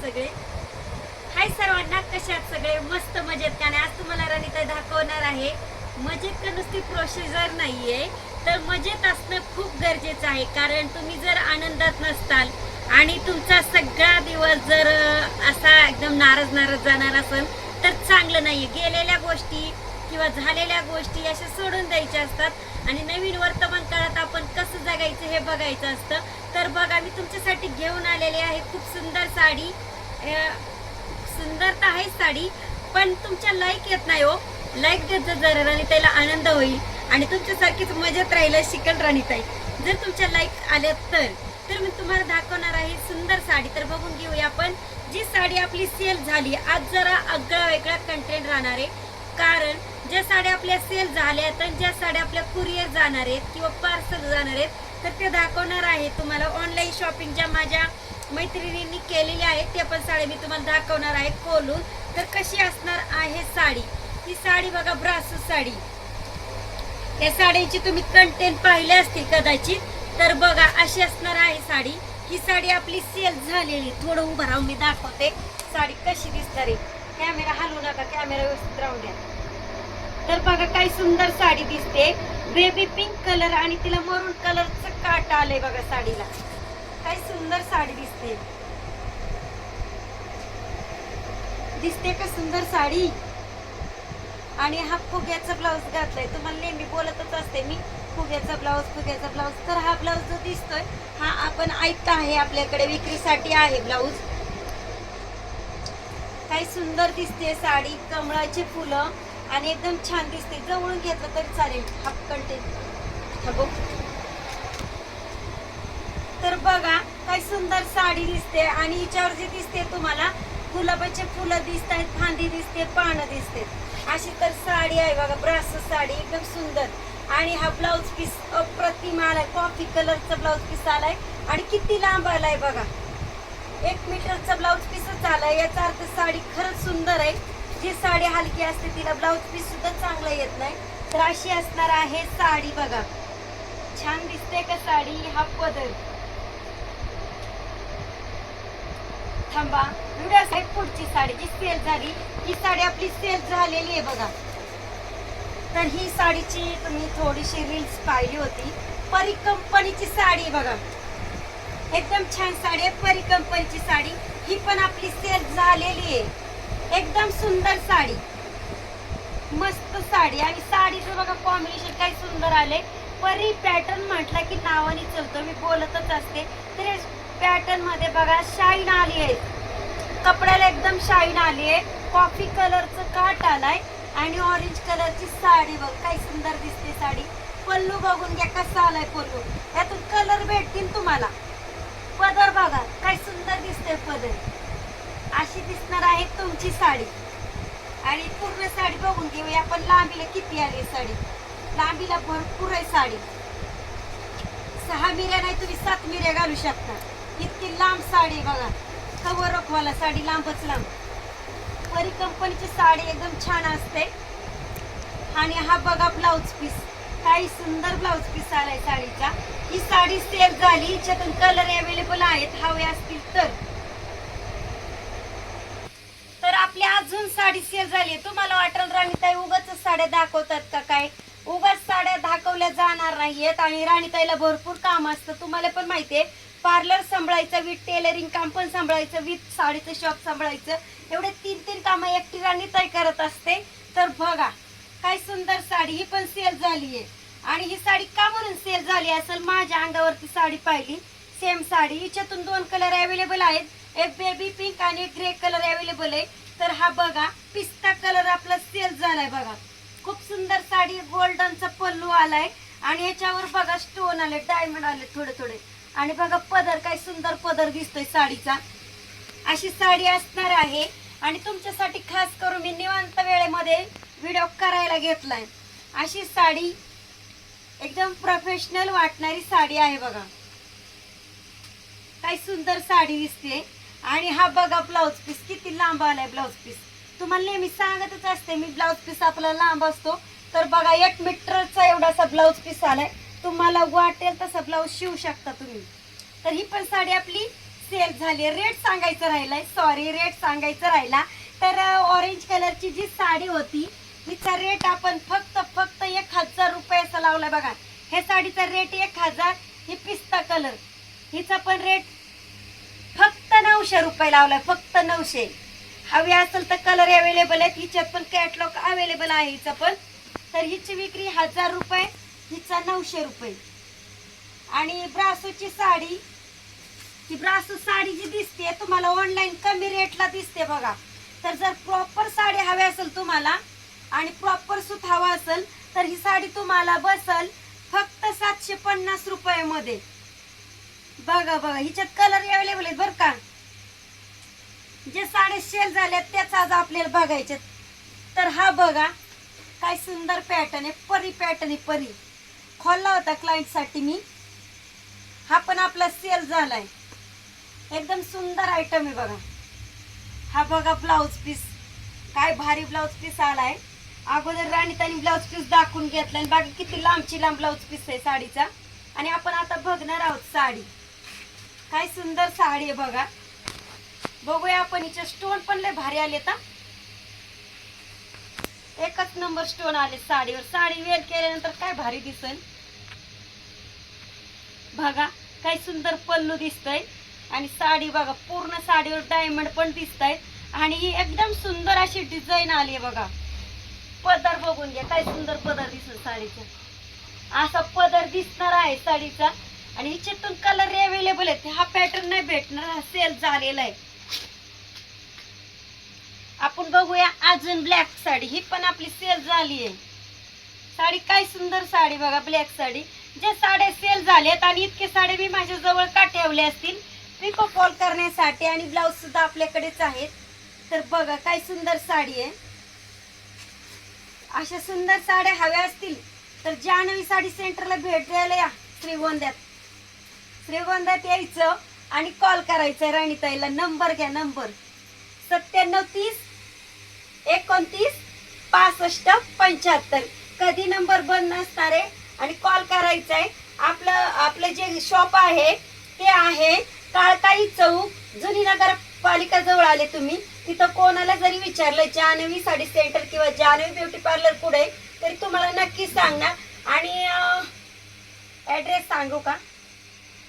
सगळे. हाय सर्वांना कसे आहात सगळे? मस्त मजेत का नाही? आज तुम्हाला रणिता दाखवणार आहे. मजेत का नुसती प्रोसिजर नाहीये? तर मजेत असणं खूप गरजेचं आहे. कारण तुम्ही जर आनंदात नसताल आणि तुमचा सगळा दिवस जर असा एकदम नाराज नाराज जाणार असेल तर चांगलं नाहीये. गेलेल्या गोष्टी किंवा झालेल्या गोष्टी अशा सोडून द्यायच्या असतात. आणि नवीन वर्तमान काळात आपण कसं जगायचं हे बघायचं असतं. तर बघा मी तुमच्यासाठी घेऊन आलेले आहे खूप सुंदर साडी. सुंदर तर आहे साडी पण तुमच्या लाईक येत नाही हो. लाईक देत जर जरा राणीताईला आनंद होईल आणि तुमच्यासारखीच मजेत राहिलं शिकल राणीताई जर तुमच्या लाईक आल्या तर तर मी तुम्हाला दाखवणार आहे सुंदर साडी. तर बघून घेऊया आपण. जी साडी आपली सेल झाली आज जरा आगळा वेगळा कंटेंट राहणार आहे. कारण ज्या साड्या आपल्या सेल झाल्या तर ज्या साड्या आपल्या कुरिअर जाणार आहेत किंवा पार्सल जाणार आहेत तर ते दाखवणार आहे तुम्हाला ऑनलाईन शॉपिंग ज्या माझ्या मैत्रिणींनी केलेल्या आहेत त्या पण साड्या मी तुम्हाला दाखवणार आहे खोलून. तर कशी असणार आहे साडी? ही साडी बघा ब्रासू साडी. या साडीची तुम्ही कंटेंट पाहिले असतील कदाचित तर बघा अशी असणार आहे साडी. ही साडी आपली सेल झालेली थोडं उभं राहून मी दाखवते साडी कशी दिसणार आहे. कॅमेरा हलवू नका कॅमेरा व्यवस्थित राहून द्या. तर बघा काय सुंदर साडी दिसते. बेबी पिंक कलर आणि तिला मरून कलरचं काट आलंय बघा साडीला. काय सुंदर साडी दिसते. दिसते का सुंदर साडी? आणि हा फुग्याचा ब्लाऊज घातलाय. तुम्हाला नेहमी बोलतच असते मी फुग्याचा ब्लाऊज फुग्याचा ब्लाऊज तर हा ब्लाऊज जो दिसतोय हा आपण ऐकता आहे आपल्याकडे विक्रीसाठी आहे ब्लाऊज काय सुंदर दिसते साडी कमळाची फुलं. आणि एकदम छान दिसते. जवळून घेतलं तरी चालेल. हाफ कंटेन बघ. तर बघा काय सुंदर साडी दिसते आणि हिच्यावर जे दिसते तुम्हाला गुलाबाचे फुलं दिसत आहेत फांदी दिसते पानं दिसते. अशी तर साडी आहे बघा ब्रास साडी एकदम सुंदर. आणि हा ब्लाऊज पीस अप्रतिम आलाय. कॉफी कलरचा ब्लाऊज पीस आलाय. आणि किती लांब आलाय बघा. एक मीटरचा ब्लाऊज पीसच आलाय. याचा अर्थ साडी खरंच सुंदर आहे. जी साडी हलकी असते तिला ब्लाऊज पीस सुद्धा चांगला येत नाही. तर अशी असणार आहे साडी बघा. छान दिसते का साडी? हा पदर. थांबा. व्हिडिओ आहे पुढची साडी जी सेल झाली ही साडी आपली सेल झालेली आहे बघा. तर ही साडीची तुम्ही थोडीशी रील्स पाहिली होती. परी कंपनीची साडी बघा. एकदम छान साडी आहे परी कंपनीची साडी. ही पण आपली सेल झालेली आहे. एकदम सुंदर साडी. मस्त साडी. आणि साडीचं बघा कॉम्बिनेशन काय सुंदर आले. परी पॅटर्न म्हटलं की नावाने चलतो. मी बोलतच असते. तर पॅटर्नमध्ये बघा शाईन आली आहे. कपड्याला एकदम शाईन आली आहे. कॉफी कलरचं काट आलाय. आणि ऑरेंज कलरची साडी बघ काय सुंदर दिसते साडी. पल्लू बघून घ्या कसा आलाय पल्लू. यातून कलर भेटतील तुम्हाला. पदर बघा काय सुंदर दिसते पदर. अशी दिसणार आहे तुमची साडी. आणि पूर्ण साडी बघून घेऊया आपण लांबीला किती आली साडी. लांबीला भरपूर आहे साडी. सहा मिऱ्या नाही तुम्ही सात मिऱ्या घालू शकता. इतकी लांब साडी बघा. कवर रखवाला साडी लांबच लांब. परी कंपनीची साडी एकदम छान असते. आणि हा बघा ब्लाऊज पीस काही सुंदर ब्लाऊज पीस आलाय साडीचा. ही साडी सेल झाली. हिच्यातून कलर अवेलेबल आहेत. हवे असतील तर तर आपली अजून साडी सेल झाली तुम्हाला वाटेल राणीताई उगाच साड्या दाखवतात का काय? उगाच साड्या दाखवल्या जाणार नाहीयेत आणि राणीताईला भरपूर काम असतं. तुम्हाला पण माहितीये पार्लर सांभाळायचं विथ टेलरिंग काम पण सांभाळायचं विथ साडीचं शॉप सांभाळायचं. एवढे तीन तीन कामं एकटी राणीताई करत असते. तर बघा काय सुंदर साडी. ही पण सेल झाली आहे. आणि ही साडी का म्हणून सेल झाली असेल? माझ्या अंगावरती साडी पाहिली. सेम साडी. हिच्यातून दोन कलर अवेलेबल आहेत. एक बेबी पिंक आणि एक ग्रे कलर अवेलेबल आहे. तर हा बघा पिस्ता कलर आपला सेल झालाय बघा. खूप सुंदर साडी गोल्डनचा पल्लू आलाय. आणि ह्याच्यावर बघा स्टोन आले डायमंड आले थोडे थोडे. आणि बघा पदर काय सुंदर पदर दिसतोय साडीचा. अशी साडी असणार आहे. आणि तुमच्यासाठी खास करून मी निवांत वेळेमध्ये व्हिडिओ करायला घेतलाय. अशी साडी एकदम प्रोफेशनल वाटणारी साडी आहे बघा. काय सुंदर साडी दिसते. आणि हा बघा ब्लाऊज पीस किती लांब आलाय ब्लाऊज पीस तुम्हाला नेहमी सांगतच असते मी ब्लाऊज पीस आपला लांब असतो. तर बघा एक मीटरचा एवढासा ब्लाऊज पीस आलाय. तुम्हाला वाटेल तसा ब्लाऊज शिवू शकता तुम्ही. तर ही पण साडी आपली सेल झाली रेट सांगायचं राहिलाय. सॉरी रेट सांगायचं राहिला. तर ऑरेंज कलरची जी साडी होती हिचा रेट आपण फक्त फक्त एक हजार रुपयाचा लावलाय बघा. हे साडीचा रेट एक हजार ही पिस्ता कलर हिचा पण रेट नऊशे रुपये लावलाय फक्त नऊशे. हवी असेल तर कलर अवेलेबल आहेत हिच्यात पण कॅटलॉग अवेलेबल आहे हिचं पण. तर हिची विक्री हजार रुपये हिचा नऊशे रुपये. आणि ब्रासोची साडी ही ब्रासो साडी जी दिसते तुम्हाला ऑनलाईन कमी रेटला दिसते बघा. तर जर प्रॉपर साडी हवी असेल तुम्हाला आणि प्रॉपर सूत हवा असेल तर ही साडी तुम्हाला बसल फक्त सातशे पन्नास रुपयामध्ये. बघा बघा हिच्यात कलर अवेलेबल आहेत बरं का. जे साडे सेल झाल्यात त्याच आज आपल्याला बघायचे तर हा बघा काय सुंदर पॅटर्न आहे परी पॅटर्न आहे परी. खोलला होता क्लायंटसाठी मी. हा पण आपला सेल झालाय. एकदम सुंदर आयटम आहे बघा. हा बघा ब्लाऊज पीस काय भारी ब्लाऊज पीस आलाय. अगोदर राणीतानी ब्लाऊज पीस दाखवून घेतलाय आणि बाकी किती लांबची लांब ब्लाऊज पीस आहे साडीचा. आणि आपण आता बघणार आहोत साडी. काय सुंदर साडी आहे बघा. बघूया आपण हिचे स्टोन पण लय भारी आले तर एकच नंबर स्टोन आले साडीवर. साडी वेल केल्यानंतर काय भारी दिसेल? बघा काय सुंदर पल्लू दिसतंय. आणि साडी बघा पूर्ण साडीवर डायमंड पण दिसत आहेत आणि ही एकदम सुंदर अशी डिझाईन आली आहे बघा. पदर बघून घ्या काय सुंदर पदर दिसत साडीचा. असा पदर दिसणार आहे साडीचा. आणि हिच्यातून कलर अवेलेबल आहेत. हा पॅटर्न नाही भेटणार हा सेल झालेला आहे. आपण बघूया अजून ब्लॅक साडी. ही पण आपली सेल झाली आहे साडी काय सुंदर साडी बघा ब्लॅक साडी. ज्या साड्या सेल झाल्यात आणि इतके साड्या मी माझ्या जवळ का ठेवल्या असतील? पिको फॉल करण्यासाठी आणि ब्लाऊज सुद्धा आपल्याकडेच आहेत. तर बघा काय सुंदर साडी आहे. अशा सुंदर साड्या हव्या असतील तर जान्हवी साडी सेंटरला भेट द्यायला या श्रीगोंद्यात. श्रीगोंद्यात यायचं आणि कॉल करायचा राणीताईला. नंबर घ्या नंबर सत्त्याण्णव तीस एकोणतीस पासष्ट पंच्याहत्तर. कधी नंबर बंद नसणार आहे? आणि कॉल करायचा आहे. आपलं आपलं जे शॉप आहे ते आहे काळकाई चौक जुनी नगरपालिका जवळ आले तुम्ही. तिथं कोणाला जरी विचारलं जानवी साडी सेंटर किंवा जानवी ब्युटी पार्लर पुढे तरी तुम्हाला नक्की सांगणार. आणि ॲड्रेस सांगू का?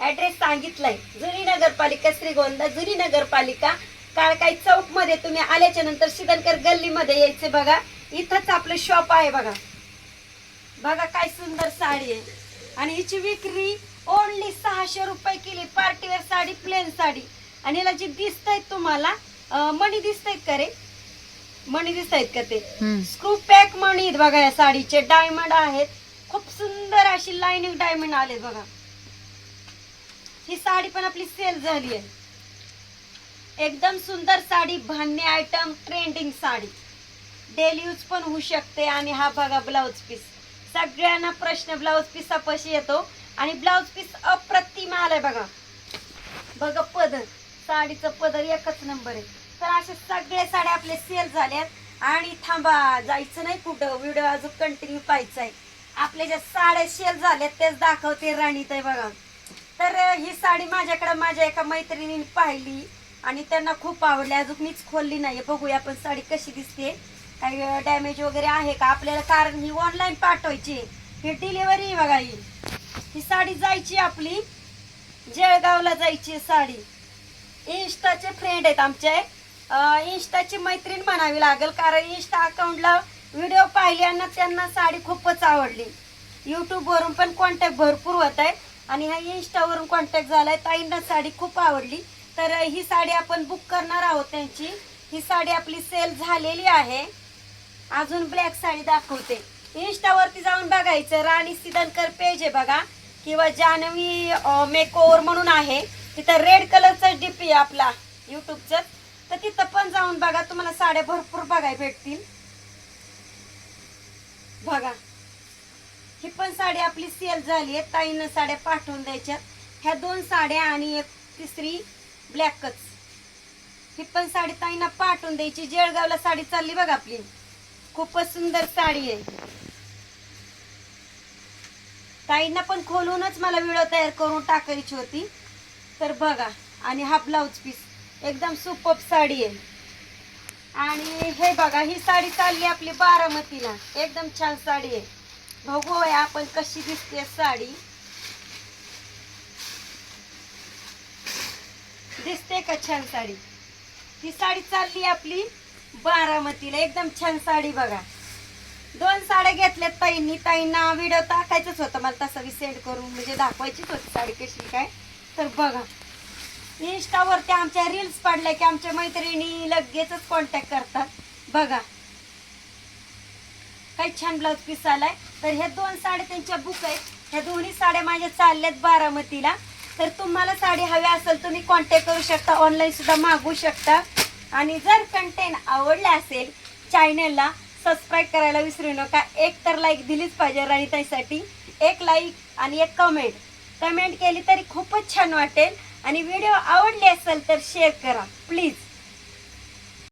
ॲड्रेस सांगितलाय. जुनी नगरपालिका श्रीगोंदा जुनी नगरपालिका काळकाई चौकमध्ये तुम्ही आल्याच्यानंतर शिदनकर गल्लीमध्ये यायचे बघा. इथंच आपलं शॉप आहे बघा. बघा काय सुंदर साडी आहे. आणि हिची विक्री ओनली सहाशे रुपये केली. Party wear sari plain sari. आणि याला जी दिसत आहेत तुम्हाला अं, मणी दिसत आहेत का रे? मणी दिसत आहेत का ते? स्क्रू पॅक मणी आहेत बघा या साडीचे. डायमंड आहेत. खूप सुंदर अशी लाईनिंग डायमंड आले बघा. ही साडी पण आपली सेल झाली आहे. एकदम सुंदर sari भान्य item trending sari. Daily use पण होऊ शकते आणि हा बघा ब्लाऊज पीस सगळ्यांना प्रश्न ब्लाऊज पीस अपशी येतो. आणि ब्लाऊज पीस अप्रतिम आलाय बघा. बघा पदर. साडीचं पदर एकच नंबर आहे. तर अशा सगळ्या साड्या आपले सेल झाल्यात. आणि थांबा जायचं नाही कुठं. व्हिडिओ अजून कंटिन्यू पाहायचा आहे. आपल्या ज्या साड्या सेल झाल्यात तेच दाखवते राणीत आहे बघा. तर ही साडी माझ्याकडं माझ्या एका मैत्रिणीने पाहिली. आणि त्यांना खूप आवडली. अजून मीच खोलली नाही बघूया पण साडी कशी दिसते. काही डॅमेज वगैरे आहे का? आपल्याला कारण ही ऑनलाईन पाठवायची आहे. ही डिलिव्हरी बघा येईल ही साडी जायची आपली. जळगावला जायची साडी. इन्स्टाचे फ्रेंड आहेत आमचे. इन्स्टाची मैत्रीण म्हणावी लागेल कारण इन्स्टा अकाउंटला व्हिडिओ पाहिल्यानं त्यांना साडी खूपच आवडली. यूट्यूबवरून पण कॉन्टॅक्ट भरपूर होत आहे. आणि ह्या इन्स्टावरून कॉन्टॅक्ट आहे ताईंना साडी खूप आवडली. तर ही साडी आपण बुक करणार आहोत त्यांची. ही साडी आपली सेल झालेली आहे. अजून ब्लॅक साडी दाखवते. इन्स्टावरती जाऊन बघायचं. राणी सिदनकर पेज आहे बघा. किंवा जानवी मेकओव्हर म्हणून आहे. तिथं रेड कलरचं डीपी आहे आपला युट्यूबचं तर तिथं पण जाऊन बघा. तुम्हाला साड्या भरपूर बघाय भेटतील. बघा. ही पण साडी आपली सेल झाली आहे. ताईनं साड्या पाठवून द्यायच्या ह्या दोन साड्या आणि एक तिसरी ब्लॅकच. ही पण साडी ताईंना पाठवून द्यायची. जळगावला साडी चालली बघा आपली. खूपच सुंदर साडी आहे. ताईंना पण खोलूनच मला व्हिडिओ तयार करून टाकायची होती. तर बघा. आणि हा ब्लाऊज पीस. एकदम सुपर साडी आहे. आणि हे बघा ही साडी चालली आपली बारामतीला. एकदम छान साडी आहे. बघू आपण कशी दिसते साडी. दिसते का छान साडी? ही साडी चालली आपली बारामतीला. एकदम छान साडी बघा. दोन साड्या घेतल्यात ताईंनी. ताईंना व्हिडिओ टाकायचंच होतं. मला तसं मी सेंड करून म्हणजे दाखवायचीच होती साडी कशी काय. तर बघा. इंस्टावरती आमच्या रील्स पडल्या की आमच्या मैत्रिणी लगेचच कॉन्टॅक्ट करतात. बघा. काही छान ब्लाऊज पीस आलाय. तर ह्या दोन साड्या त्यांच्या बुक आहेत. ह्या दोन्ही साड्या माझ्या चालल्यात बारामतीला. तर तुम्हाला साडी हवी असेल तुम्ही कॉन्टॅक्ट करू शकता. ऑनलाईन सुद्धा मागवू शकता. आणि जर कंटेंट आवडला असेल चॅनलला सबस्क्राईब करायला विसरू नका. एक तर लाईक दिलीच पाहिजे राणीताईसाठी. एक लाईक आणि एक कमेंट कमेंट केली तरी खूपच छान वाटेल. आणि व्हिडिओ आवडले असेल तर शेअर करा. प्लीज